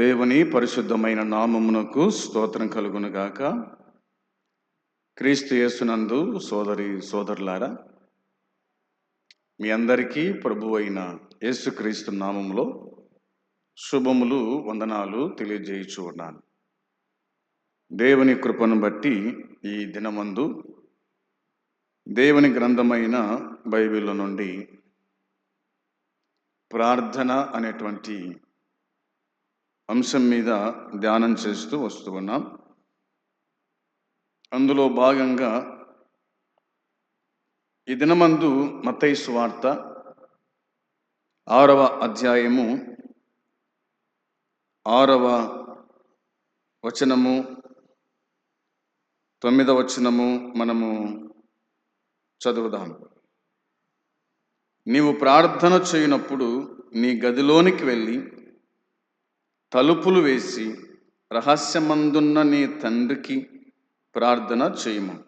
దేవుని పరిశుద్ధమైన నామమునకు స్తోత్రం కలుగునుగాక. క్రీస్తు యేసునందు సోదరి సోదరులారా మీ అందరికీ ప్రభు అయిన యేసుక్రీస్తు నామములో శుభములు వందనాలు తెలియజేయచూ ఉన్నాను. దేవుని కృపను బట్టి ఈ దినమందు దేవుని గ్రంథమైన బైబిల్ నుండి ప్రార్థన అనేటువంటి అంశం మీద ధ్యానం చేస్తూ వస్తూ ఉన్నాం. అందులో భాగంగా ఈ దినమందు మతైసు వార్త ఆరవ అధ్యాయము ఆరవ వచనము తొమ్మిదవ వచనము మనము చదువుదాం. నీవు ప్రార్థన చేయనప్పుడు నీ గదిలోనికి వెళ్ళి తలుపులు వేసి రహస్యమందున్న నీ తండ్రికి ప్రార్థన చేయము.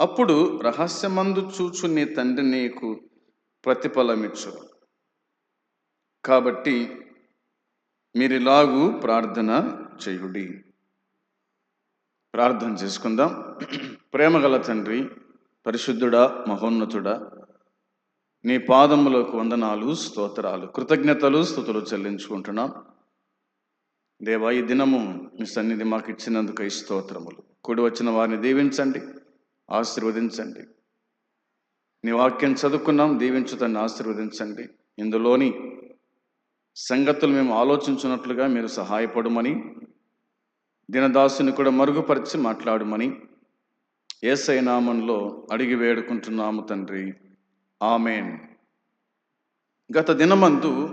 అప్పుడు రహస్యమందు చూచు నీ తండ్రి నీకు ప్రతిఫలమిచ్చు. కాబట్టి మీరిలాగూ ప్రార్థన చేయుడి. ప్రార్థన చేసుకుందాం. ప్రేమగల తండ్రి పరిశుద్ధుడా మహోన్నతుడా నీ పాదములకు వందనాలు స్తోత్రాలు కృతజ్ఞతలు స్థుతులు చెల్లించుకుంటున్నాం. దేవా ఈ దినము మీ సన్నిధి మాకు ఇచ్చినందుకు ఈ స్తోత్రములు. కూడి వచ్చిన వారిని దీవించండి ఆశీర్వదించండి. నీ వాక్యం చదువుకున్నాం దీవించుతాన్ని ఆశీర్వదించండి. ఇందులోని సంగతులు మేము ఆలోచించున్నట్లుగా మీరు సహాయపడమని దినదాసుని కూడా మరుగుపరిచి మాట్లాడమని ఏసై నామంలో అడిగి వేడుకుంటున్నాము తండ్రి. ఆమెన్. గత దినమందు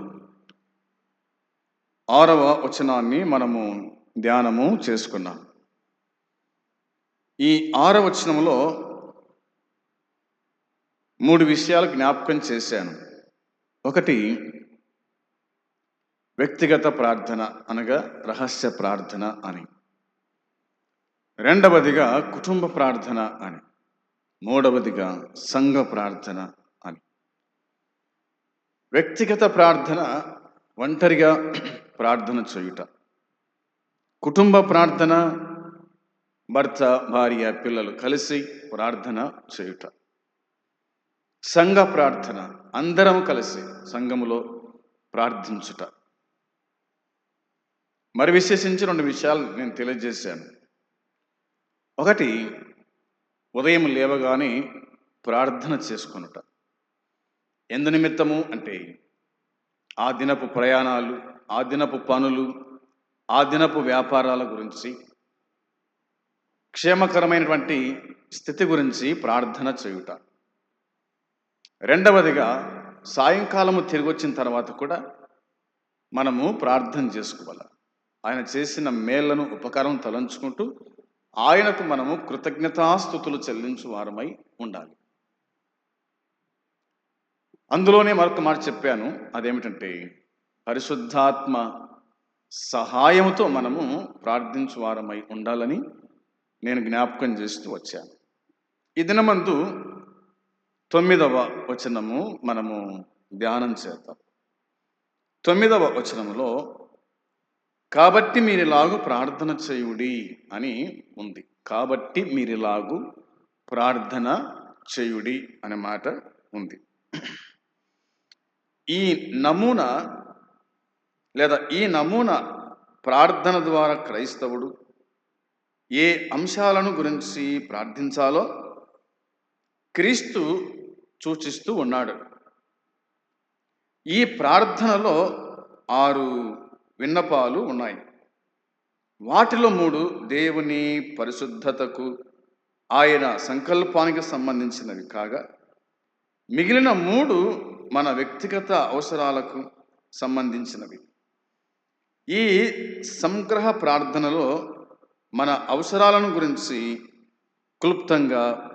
ఆరవ వచనాన్ని మనము ధ్యానము చేసుకున్నాం. ఈ ఆరవ వచనంలో మూడు విషయాలు జ్ఞాపకం చేశాను. ఒకటి వ్యక్తిగత ప్రార్థన అనగా రహస్య ప్రార్థన అని. రెండవదిగా కుటుంబ ప్రార్థన అని. మూడవదిగా సంఘ ప్రార్థన అని. వ్యక్తిగత ప్రార్థన ఒంటరిగా ప్రార్థన చేయుట. కుటుంబ ప్రార్థన భర్త భార్య పిల్లలు కలిసి ప్రార్థన చేయుట. సంఘ ప్రార్థన అందరం కలిసి సంఘములో ప్రార్థించుట. మరి విశేషించి రెండు విషయాలు నేను తెలియజేశాను. ఒకటి ఉదయం లేవగానే ప్రార్థన చేసుకొనుట. ఎందు నిమిత్తము అంటే ఆ దినపు ప్రయాణాలు ఆ దినపు పనులు ఆ దినపు వ్యాపారాల గురించి క్షేమకరమైనటువంటి స్థితి గురించి ప్రార్థన చేయుట. రెండవదిగా సాయంకాలము తిరిగి వచ్చిన తర్వాత కూడా మనము ప్రార్థన చేసుకోవాలి. ఆయన చేసిన మేళ్ళను ఉపకారం తలంచుకుంటూ ఆయనకు మనము కృతజ్ఞతాస్థుతులు చెల్లించు వారమై ఉండాలి. అందులోనే మరొక మాట చెప్పాను. అదేమిటంటే పరిశుద్ధాత్మ సహాయంతో మనము ప్రార్థించువారమై ఉండాలని నేను జ్ఞాపకం చేస్తూ వచ్చాను. ఈ దినమందు తొమ్మిదవ వచనము మనము ధ్యానం చేద్దాం. తొమ్మిదవ వచనములో కాబట్టి మీరిలాగు ప్రార్థన చేయుడి అని ఉంది. కాబట్టి మీరిలాగు ప్రార్థన చేయుడి అనే మాట ఉంది. ఈ నమూనా లేదా ఈ నమూనా ప్రార్థన ద్వారా క్రైస్తవుడు ఏ అంశాలను గురించి ప్రార్థించాలో క్రీస్తు సూచిస్తూ ఉన్నాడు. ఈ ప్రార్థనలో ఆరు విన్నపాలు ఉన్నాయి. వాటిలో మూడు దేవుని పరిశుద్ధతకు ఆయన సంకల్పానికి సంబంధించినవి కాగా మిగిలిన మూడు మన వ్యక్తిగత అవసరాలకు సంబంధించినవి. ఈ సంగ్రహ ప్రార్థనలో మన అవసరాలను గురించి క్లుప్తంగా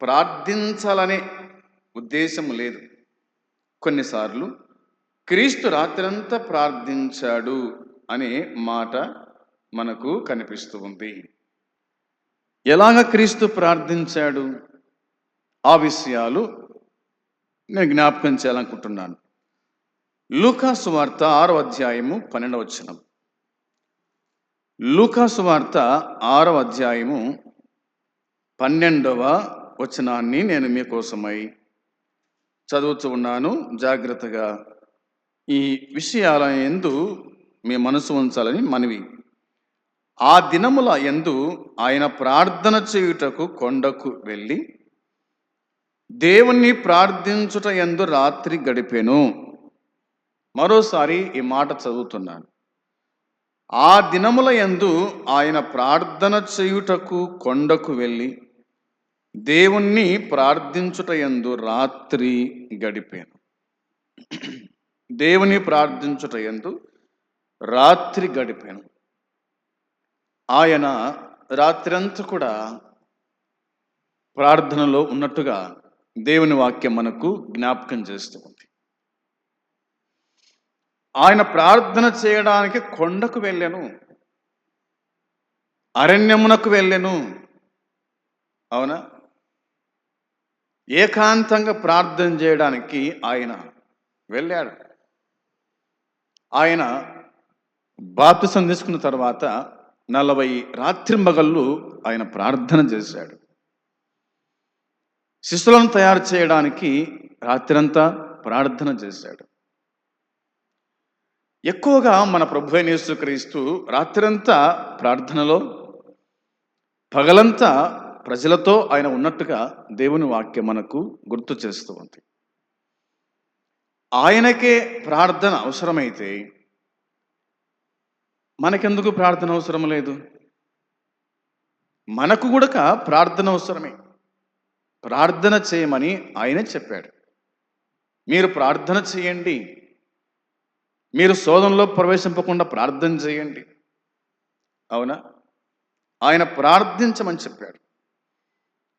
ప్రార్థించాలనే ఉద్దేశం లేదు. కొన్నిసార్లు క్రీస్తు రాత్రంతా ప్రార్థించాడు అనే మాట మనకు కనిపిస్తూ ఉంది. ఎలాగ క్రీస్తు ప్రార్థించాడు? ఆ విషయాలు నేను జ్ఞాపకం చేయాలనుకుంటున్నాను. లూకాసు వార్త ఆరో అధ్యాయము పన్నెండవ వచనం. లూకాసు వార్త ఆరవ అధ్యాయము పన్నెండవ వచనాన్ని నేను మీకోసమై చదువుతూ ఉన్నాను. జాగ్రత్తగా ఈ విషయాల ఎందు మీ మనసు ఉంచాలని మనవి. ఆ దినముల ఎందు ఆయన ప్రార్థన చేయుటకు కొండకు వెళ్ళి దేవుణ్ణి ప్రార్థించుట ఎందు రాత్రి గడిపెను. మరోసారి ఈ మాట చదువుతున్నాను. ఆ దినముల యందు ఆయన ప్రార్థన చేయుటకు కొండకు వెళ్ళి దేవుణ్ణి ప్రార్థించుట యందు రాత్రి గడిపాను. దేవుని ప్రార్థించుట యందు రాత్రి గడిపాను. ఆయన రాత్రంతా కూడా ప్రార్థనలో ఉన్నట్టుగా దేవుని వాక్యం మనకు జ్ఞాపకం చేస్తూ ఉంది ఆయన ప్రార్థన చేయడానికి కొండకు వెళ్ళాను. అరణ్యమునకు వెళ్ళాను. అవునా? ఏకాంతంగా ప్రార్థన చేయడానికి ఆయన వెళ్ళాడు. ఆయన బాప్తిసం తీసుకున్న తర్వాత నలభై రాత్రింబగళ్ళు ఆయన ప్రార్థన చేశాడు. శిష్యులను తయారు చేయడానికి రాత్రంతా ప్రార్థన చేశాడు. ఎక్కువగా మన ప్రభు అయిన యేసుక్రీస్తు రాత్రంతా ప్రార్థనలో పగలంతా ప్రజలతో ఆయన ఉన్నట్టుగా దేవుని వాక్యం మనకు గుర్తు చేస్తూ ఉంది. ఆయనకే ప్రార్థన అవసరమైతే మనకెందుకు ప్రార్థన అవసరం లేదు? మనకు కూడా ప్రార్థన అవసరమే. ప్రార్థన చేయమని ఆయనే చెప్పాడు. మీరు ప్రార్థన చేయండి. మీరు శోధనలో ప్రవేశింపకుండా ప్రార్థన చేయండి. అవునా? ఆయన ప్రార్థించమని చెప్పాడు.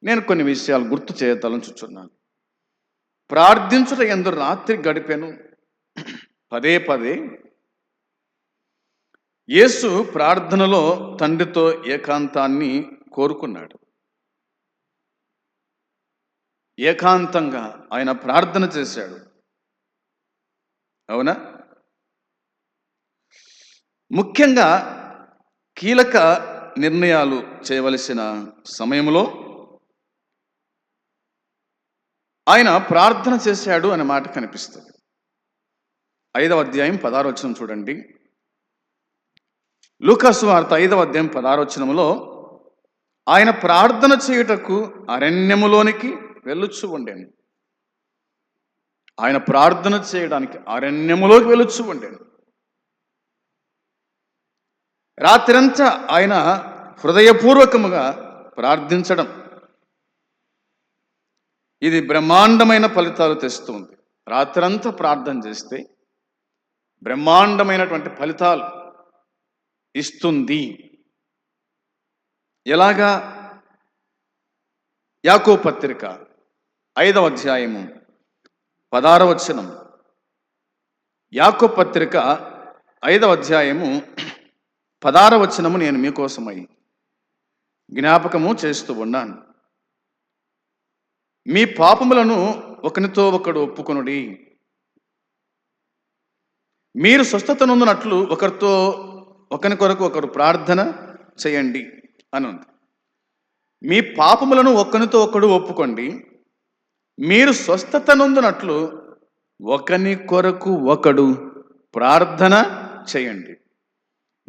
నేను కొన్ని విషయాలు గుర్తు చేయతలంచుచున్నాను ప్రార్థించుట ఎందు రాత్రి గడిపాను. పదే పదే యేసు ప్రార్థనలో తండ్రితో ఏకాంతాన్ని కోరుకున్నాడు. ఏకాంతంగా ఆయన ప్రార్థన చేశాడు. అవునా? ముఖ్యంగా కీలక నిర్ణయాలు చేయవలసిన సమయంలో ఆయన ప్రార్థన చేశాడు అనే మాట కనిపిస్తుంది. ఐదవ అధ్యాయం పదారోచనం చూడండి. లూకాసు వార్త ఐదవ అధ్యాయం పదారోచనములో ఆయన ప్రార్థన చేయుటకు అరణ్యములోనికి వెళ్ళొచ్చు ఉండేను. ఆయన ప్రార్థన చేయడానికి అరణ్యములోకి వెళ్ళొచ్చు ఉండేను. రాత్రంతా ఆయన హృదయపూర్వకముగా ప్రార్థించడం ఇది బ్రహ్మాండమైన ఫలితాలు తెస్తుంది. రాత్రంతా ప్రార్థన చేస్తే బ్రహ్మాండమైనటువంటి ఫలితాలు ఇస్తుంది. ఎలాగా? యాకో పత్రిక ఐదవ అధ్యాయము పదారవచనం యాకో పత్రిక ఐదవ అధ్యాయము పదారవచనము నేను మీకోసమై జ్ఞాపకము చేస్తూ ఉన్నాను. మీ పాపములను ఒకనితో ఒకడు ఒప్పుకొనుడి. మీరు స్వస్థత నొందినట్లు ఒకరితో ఒకరి కొరకు ఒకరు ప్రార్థన చేయండి అని ఉంది మీ పాపములను ఒకరితో ఒకడు ఒప్పుకోండి మీరు స్వస్థత నొందినట్లు ఒకని కొరకు ఒకడు ప్రార్థన చేయండి.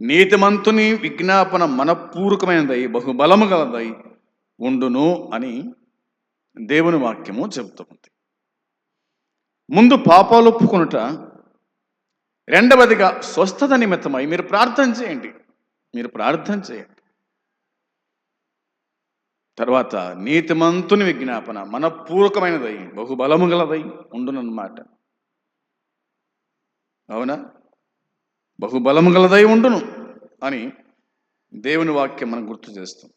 నీతిమంతుని విజ్ఞాపన మనపూర్వకమైనదై బహుబలము గలదై ఉండును అని దేవుని వాక్యము చెబుతుంది. ముందు పాపాలు ఒప్పుకొనుట రెండవదిగా స్వస్థత నిమిత్తమై మీరు ప్రార్థన చేయండి. మీరు ప్రార్థన చేయండి. తర్వాత నీతిమంతుని విజ్ఞాపన మనపూర్వకమైనదై బహుబలము గలదై ఉండునన్నమాట. అవునా? బహుబలము గలదై ఉండును అని దేవుని వాక్యం మనం గుర్తు చేస్తాం.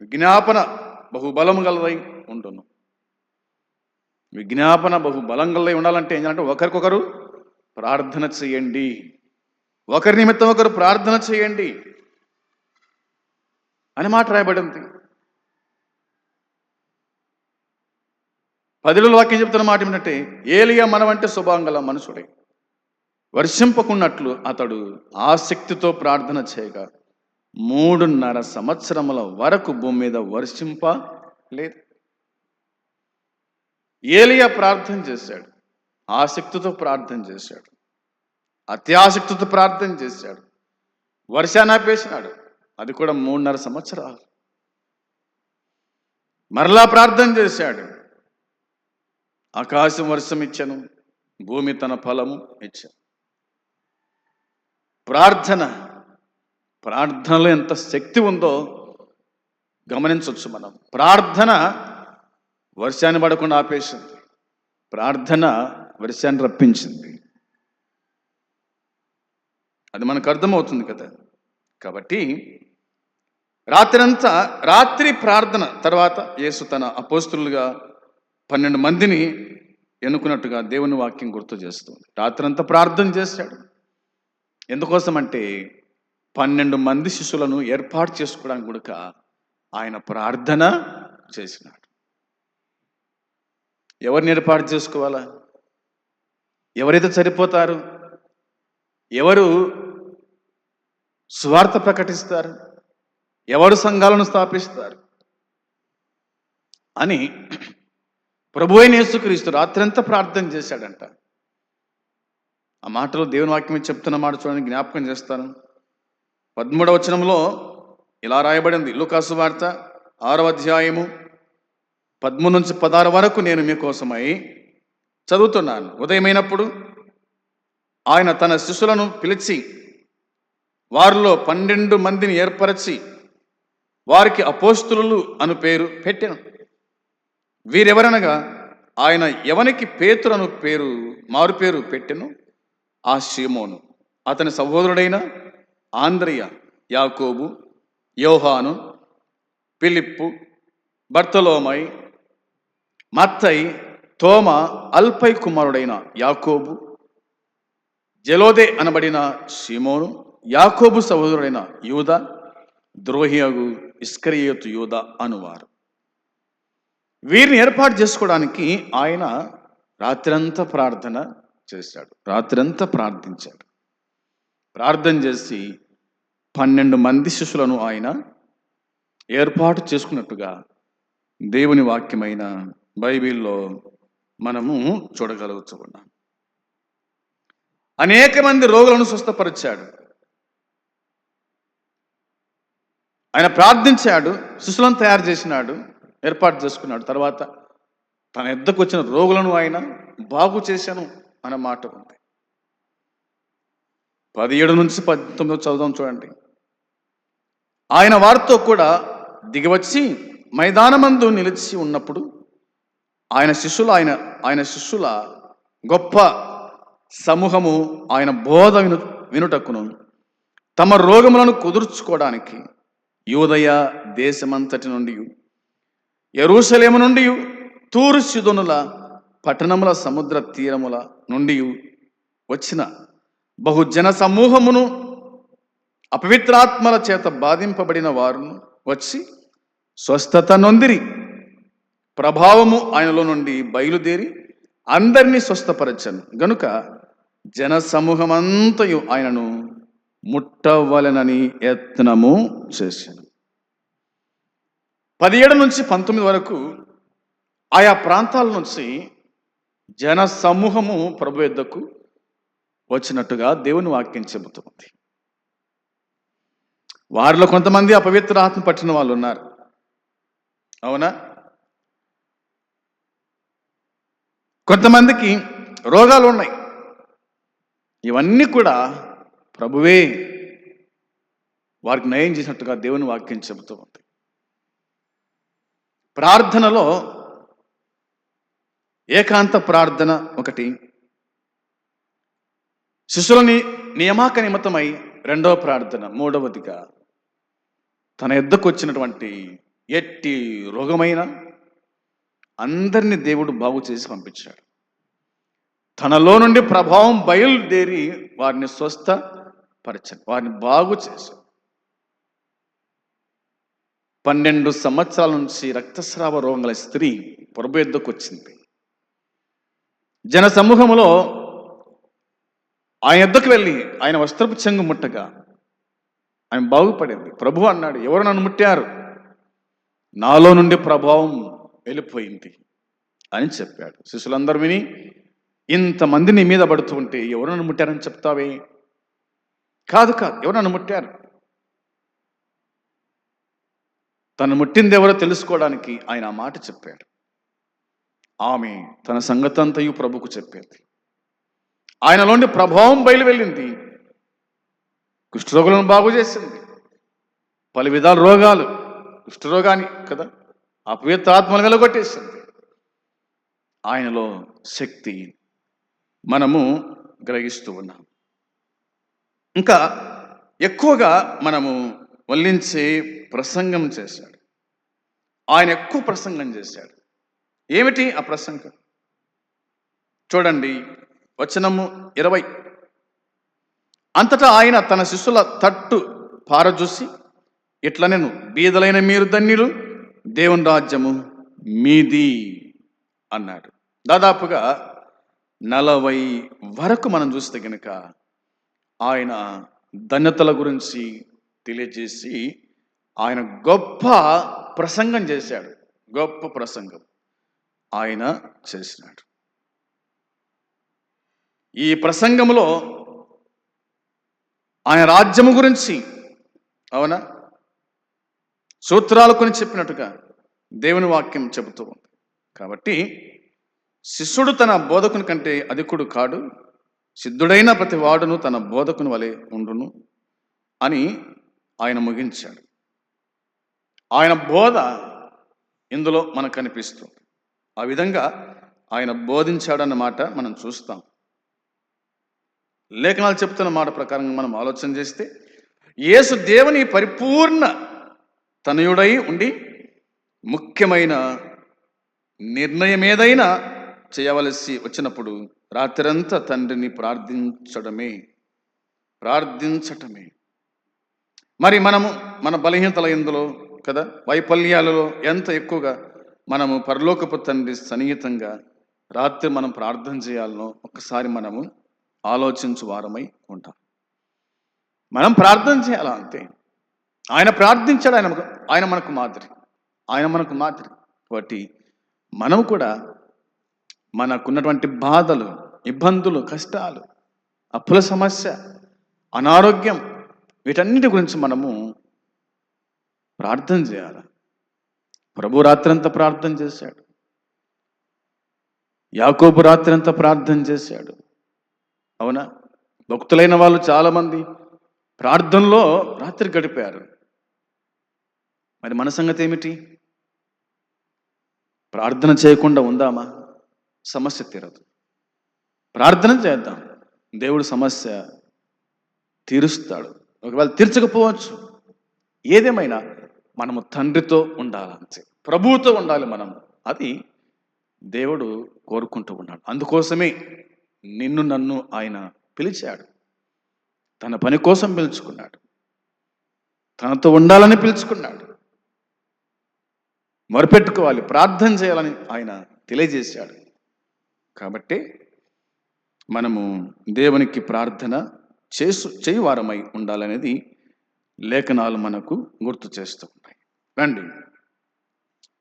విజ్ఞాపన బహుబలము గలదై ఉండును. విజ్ఞాపన బహుబలం గలదై ఉండాలంటే ఏంటంటే ఒకరికొకరు ప్రార్థన చేయండి. ఒకరి నిమిత్తం ఒకరు ప్రార్థన చేయండి. అని మాట రాయబడింది. పదిలో వాక్యం చెప్తున్న మాట ఏమిటంటే ఏలియా మనవంటే శుభాంగల మనుషుడే. వర్షింపకున్నట్లు అతడు ఆసక్తితో ప్రార్థన చేయగా మూడున్నర సంవత్సరముల వరకు భూమి మీద వర్షింప లేదు ఏలియా ప్రార్థన చేశాడు ఆసక్తితో ప్రార్థన చేశాడు అత్యాసక్తితో ప్రార్థన చేశాడు వర్షాన్ని ఆపేసినాడు. అది కూడా మూడున్నర సంవత్సరాలు. మరలా ప్రార్థన చేశాడు. ఆకాశం వర్షం ఇచ్చను భూమి తన ఫలము ఇచ్చాను. ప్రార్థన ప్రార్థనలో ఎంత శక్తి ఉందో గమనించవచ్చు మనం. ప్రార్థన వర్షాన్ని పడకుండా ఆపేసింది. ప్రార్థన వర్షాన్ని రప్పించింది. అది మనకు అర్థమవుతుంది కదా. కాబట్టి రాత్రంతా రాత్రి ప్రార్థన తర్వాత యేసు తన అపోస్తులుగా పన్నెండు మందిని ఎన్నుకున్నట్టుగా దేవుని వాక్యం గుర్తు చేస్తుంది. రాత్రంతా ప్రార్థన చేశాడు. ఎందుకోసం అంటే పన్నెండు మంది శిష్యులను ఏర్పాటు చేసుకోవడానికి కూడా ఆయన ప్రార్థన చేసినాడు. ఎవరిని ఏర్పాటు చేసుకోవాలా? ఎవరైతే సరిపోతారు ఎవరు స్వార్థ ప్రకటిస్తారు? ఎవరు సంఘాలను స్థాపిస్తారు? అని ప్రభు అయిన యేసుక్రీస్తు రాత్రంతా ప్రార్థన చేశాడంట. ఆ మాటలో దేవుని వాక్యం చెప్తున్న మాట చూడండి జ్ఞాపకం చేస్తాను. పదమూడవ వచనంలో ఇలా రాయబడింది లుకాసు వార్త ఆరవ అధ్యాయము పదమూడు నుంచి పదహారు వరకు నేను మీకోసమై చదువుతున్నాను. ఉదయమైనప్పుడు ఆయన తన శిష్యులను పిలిచి వారిలో పన్నెండు మందిని ఏర్పరచి వారికి అపోస్తులు అను పేరు పెట్టాను. వీరెవరనగా ఆయన ఎవనికి పేతురను పేరు మారుపేరు పెట్టెను? ఆ షీమోను అతని సహోదరుడైన ఆంద్రియ యాకోబు యోహాను పిలిప్పు బర్తలోమై మత్తై తోమ అల్పై కుమారుడైన యాకోబు జలోదే అనబడిన షిమోను యాకోబు సహోదరుడైన యూద ద్రోహియగు ఇస్కరియోతు యూద అనువారు. వీరిని ఏర్పాటు చేసుకోవడానికి ఆయన రాత్రంతా ప్రార్థన చేశాడు. రాత్రంతా ప్రార్థించాడు. ప్రార్థన చేసి పన్నెండు మంది శిష్యులను ఆయన ఏర్పాటు చేసుకున్నట్టుగా దేవుని వాక్యమైన బైబిల్లో మనము చూడగలుగుతున్నాం. అనేక మంది రోగులను స్వస్థపరిచాడు. ఆయన ప్రార్థించాడు శిశులను తయారు చేసినాడు. ఏర్పాటు చేసుకున్నాడు. తర్వాత తన ఎద్దకు వచ్చిన రోగులను ఆయన బాగు చేశాను అనే మాట ఉంది. పదిహేడు నుంచి పంతొమ్మిది చదువుదాం చూడండి. ఆయన వారితో కూడా దిగివచ్చి మైదానమందు నిలిచి ఉన్నప్పుడు ఆయన శిష్యులు ఆయన ఆయన శిష్యుల గొప్ప సమూహము ఆయన బోధ విను వినుటకును తమ రోగములను కుదుర్చుకోవడానికి యూదయ దేశమంతటి నుండి ఎరుసలేము నుండి తూరు సిదునుల పట్టణముల సముద్ర తీరముల నుండి వచ్చిన బహుజన సమూహమును అపవిత్రాత్మల చేత బాధింపబడిన వారును వచ్చి స్వస్థత నొందిరి. ప్రభావము ఆయనలో నుండి బయలుదేరి అందరినీ స్వస్థపరచను. గనుక జన సమూహమంతయు ఆయనను ముట్టవలెనని యత్నము చేశాను. పదిహేడు నుంచి పంతొమ్మిది వరకు ఆయా ప్రాంతాల నుంచి జన సమూహము ప్రభు యుద్ధకు వచ్చినట్టుగా దేవుని వాక్యం చెబుతుంది. వారిలో కొంతమంది అపవిత్ర ఆత్మ పట్టిన వాళ్ళు ఉన్నారు. అవునా? కొంతమందికి రోగాలు ఉన్నాయి. ఇవన్నీ కూడా ప్రభువే వారికి నయం చేసినట్టుగా దేవుని వాక్యం చెబుతూ ఉంది ప్రార్థనలో ఏకాంత ప్రార్థన ఒకటి. శిశులని నియమాక నిమితమై రెండవ ప్రార్థన మూడవదిగా. తన ఎద్దకు వచ్చినటువంటి ఎట్టి రోగమైన అందరినీ దేవుడు బాగు చేసి పంపించాడు. తనలో నుండి ప్రభావం బయలుదేరి వారిని స్వస్థ పరిచాడు వారిని బాగు చేశాడు. పన్నెండు సంవత్సరాల నుంచి రక్తస్రావ రోగం గల స్త్రీ ప్రభు ఎద్దుకు వచ్చింది. జన సమూహంలో ఆయన ఎద్దకు వెళ్ళి ఆయన వస్త్రపు చెంగు ముట్టగా ఆయన బాగుపడింది. ప్రభు అన్నాడు ఎవరు నన్ను ముట్టారు? నాలో నుండి ప్రభావం వెళ్ళిపోయింది. అని చెప్పాడు. శిష్యులందరూ విని ఇంతమంది నీ మీద పడుతూ ఉంటే ఎవరు నన్ను ముట్టారని చెప్తావే? కాదు కాదు ఎవరు నన్ను ముట్టారు? తను ముట్టింది ఎవరో తెలుసుకోవడానికి ఆయన ఆ మాట చెప్పాడు. ఆమె తన సంగతంతయు ప్రభుకు చెప్పేది. ఆయనలోని ప్రభావం బయలు వెళ్ళింది కుష్ఠరోగులను బాగు చేసింది. పలు విధాల రోగాలు. కుష్ఠరోగాన్ని కదా? అపవిత్ర ఆత్మలు వెలగొట్టేసింది. ఆయనలో శక్తి మనము గ్రహిస్తూ ఉన్నాం. ఇంకా ఎక్కువగా మనము వల్లించే ప్రసంగం చేశాడు. ఆయన ఎక్కువ ప్రసంగం చేశాడు. ఏమిటి ఆ ప్రసంగం? చూడండి వచనము ఇరవై. అంతటా ఆయన తన శిష్యుల తట్టు పారజూసి ఇట్లా నేను బీదలైన మీరు ధన్యులు దేవుని రాజ్యము మీది అన్నాడు. దాదాపుగా నలభై వరకు మనం చూస్తే కనుక ఆయన ధన్యతల గురించి తెలియజేసి ఆయన గొప్ప ప్రసంగం చేశాడు. గొప్ప ప్రసంగం ఆయన చేసినాడు. ఈ ప్రసంగంలో ఆయన రాజ్యము గురించి అవునా? సూత్రాలు కొని చెప్పినట్టుగా దేవుని వాక్యం చెబుతూ ఉంది. కాబట్టి శిష్యుడు తన బోధకుని కంటే అధికుడు కాడు. సిద్ధుడైన ప్రతి వాడును తన బోధకుని వలె ఉండును అని ఆయన ముగించాడు. ఆయన బోధ ఇందులో మనకు కనిపిస్తుంది. ఆ విధంగా ఆయన బోధించాడన్న మాట మనం చూస్తాం. లేఖనాలు చెప్తున్న మాట ప్రకారంగా మనం ఆలోచన చేస్తే యేసు దేవుని పరిపూర్ణ తనయుడై ఉండి ముఖ్యమైన నిర్ణయం ఏదైనా చేయవలసి వచ్చినప్పుడు రాత్రంతా తండ్రిని ప్రార్థించడమే ప్రార్థించటమే. మరి మనము మన బలహీనతల ఇందులో కదా? వైఫల్యాలలో ఎంత ఎక్కువగా మనము పరలోకపు తండ్రి సన్నిహితంగా రాత్రి మనం ప్రార్థన చేయాలనో ఒక్కసారి మనము ఆలోచించు వారమై ఉంటాం. మనం ప్రార్థన చేయాలా అంతే? ఆయన ప్రార్థించాడు ఆయన ఆయన మనకు మాదిరి. ఆయన మనకు మాదిరి. కాబట్టి మనం కూడా మనకున్నటువంటి బాధలు ఇబ్బందులు కష్టాలు అప్పుల సమస్య అనారోగ్యం వీటన్నిటి గురించి మనము ప్రార్థన చేయాలి. ప్రభు రాత్రంతా ప్రార్థన చేశాడు. యాకోబు రాత్రంతా ప్రార్థన చేశాడు. అవునా? భక్తులైన వాళ్ళు చాలామంది ప్రార్థనలో రాత్రి గడిపారు. మరి మన సంగతి ఏమిటి? ప్రార్థన చేయకుండా ఉందామా? సమస్య తీరదు. ప్రార్థన చేద్దాం. దేవుడు సమస్య తీరుస్తాడు. ఒకవేళ తీర్చకపోవచ్చు. ఏదేమైనా మనము తండ్రితో ఉండాలంతే ప్రభువుతో ఉండాలి మనం. అది దేవుడు కోరుకుంటూ ఉన్నాడు. అందుకోసమే నిన్ను నన్ను ఆయన పిలిచాడు. తన పని కోసం పిలుచుకున్నాడు. తనతో ఉండాలని పిలుచుకున్నాడు. మొరపెట్టుకోవాలి ప్రార్థన చేయాలని ఆయన తెలియజేశాడు. కాబట్టి మనము దేవునికి ప్రార్థన చేసు చేయువారమై ఉండాలనేది లేఖనాలు మనకు గుర్తు చేస్తూ ఉంటాయి. రండి.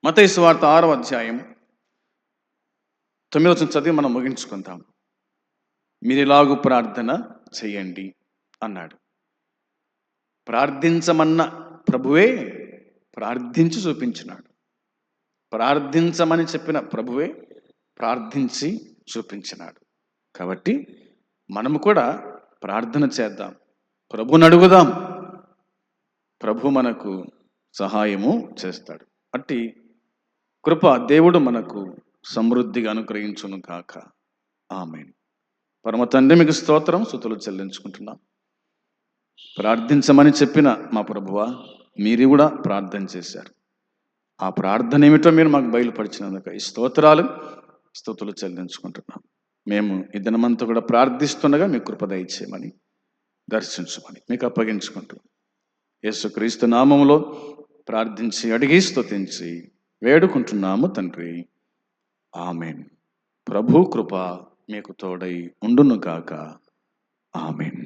మత వార్త ఆరో అధ్యాయం తొమ్మిదో చదివి మనం ముగించుకుందాం. మీరు ఇలాగు ప్రార్థన చేయండి అన్నాడు. ప్రార్థించమన్న ప్రభువే ప్రార్థించి చూపించినాడు. ప్రార్థించమని చెప్పిన ప్రభువే ప్రార్థించి చూపించినాడు. కాబట్టి మనము కూడా ప్రార్థన చేద్దాం. ప్రభుని అడుగుదాం. ప్రభు మనకు సహాయము చేస్తాడు. అట్టి కృప దేవుడు మనకు సమృద్ధిగా అనుగ్రహించును కాక ఆమె పరమ తండ్రి మీకు స్తోత్రం. సుతులు చెల్లించుకుంటున్నాం. ప్రార్థించమని చెప్పిన మా ప్రభువ మీరు కూడా ప్రార్థన చేశారు. ఆ ప్రార్థన ఏమిటో మీరు మాకు బయలుపరిచినందుకు ఈ స్తోత్రాలు స్తుతులు చెల్లించుకుంటున్నాం. మేము ఈ దినమంతా కూడా ప్రార్థిస్తుండగా మీ కృపద ఇచ్చేయమని దర్శించమని మీకు అప్పగించుకుంటూ యేసుక్రీస్తు నామంలో ప్రార్థించి అడిగి స్తుతించి వేడుకుంటున్నాము తండ్రి. ఆమెన్. ప్రభు కృప మీకు తోడై ఉండును కాక ఆమెన్.